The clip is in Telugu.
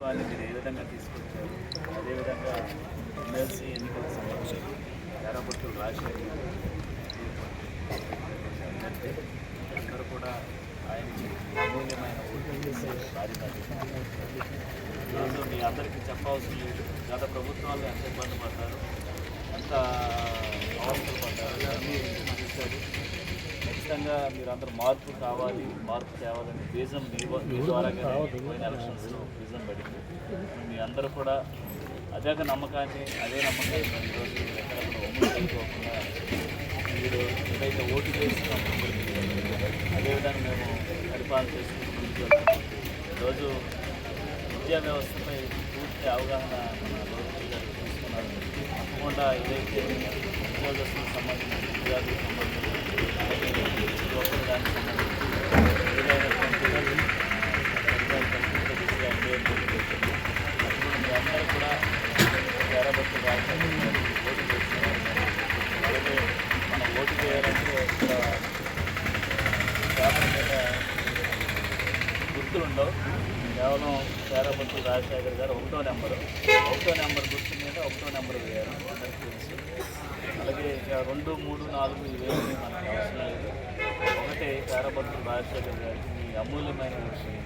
వాళ్ళని మీరు ఏ విధంగా తీసుకొచ్చారు? అదేవిధంగా ఎమ్మెల్సీ ఎన్నికలకు సంబంధించి ఎర్రబొట్టులు రాజశేఖర్ అంటే అందరూ కూడా ఆయనకి అమూల్యమైన ఓటు వేసి ఈరోజు మీ అందరికీ చెప్పవలసిన లేదు. గత ప్రభుత్వాలు ఎంత ఇబ్బంది పడ్డారు. ఖచ్చితంగా మీరు అందరూ మార్పు కావాలి మార్పు తేవాలని బీజం మీ పోయిన ఎలక్షన్స్లో బీజం పడింది. మీ అందరూ కూడా అదే ఒక నమ్మకాన్ని అదే నమ్మకాన్ని మరి ఈరోజు ఎక్కడ కూడా ఒమ్ములు మీరు ఏదైతే ఓటు వేసి అదేవిధంగా మేము పరిపాలన చేసుకుంటూ ముందుకు వెళ్తున్నాం. ఈరోజు విద్యా వ్యవస్థపై పూర్తి అవగాహన తీసుకున్నారు. తప్పకుండా ఏదైతే ఉద్యోగస్తులకు సంబంధించి విద్యార్థులకు యువకులు కూడా మీద కేవలం రాజశేఖర్ గారు ఒకటో నెంబరు. ఒకటో నెంబర్ గుర్తు మీద ఒకటో నెంబర్ వేయాలి. అందరికీ తెలుసు. అలాగే రెండు మూడు నాలుగు ఇవేమి మనకు అవసరం రాజశేఖర్ గారికి మీ అమూల్యమైన విషయం.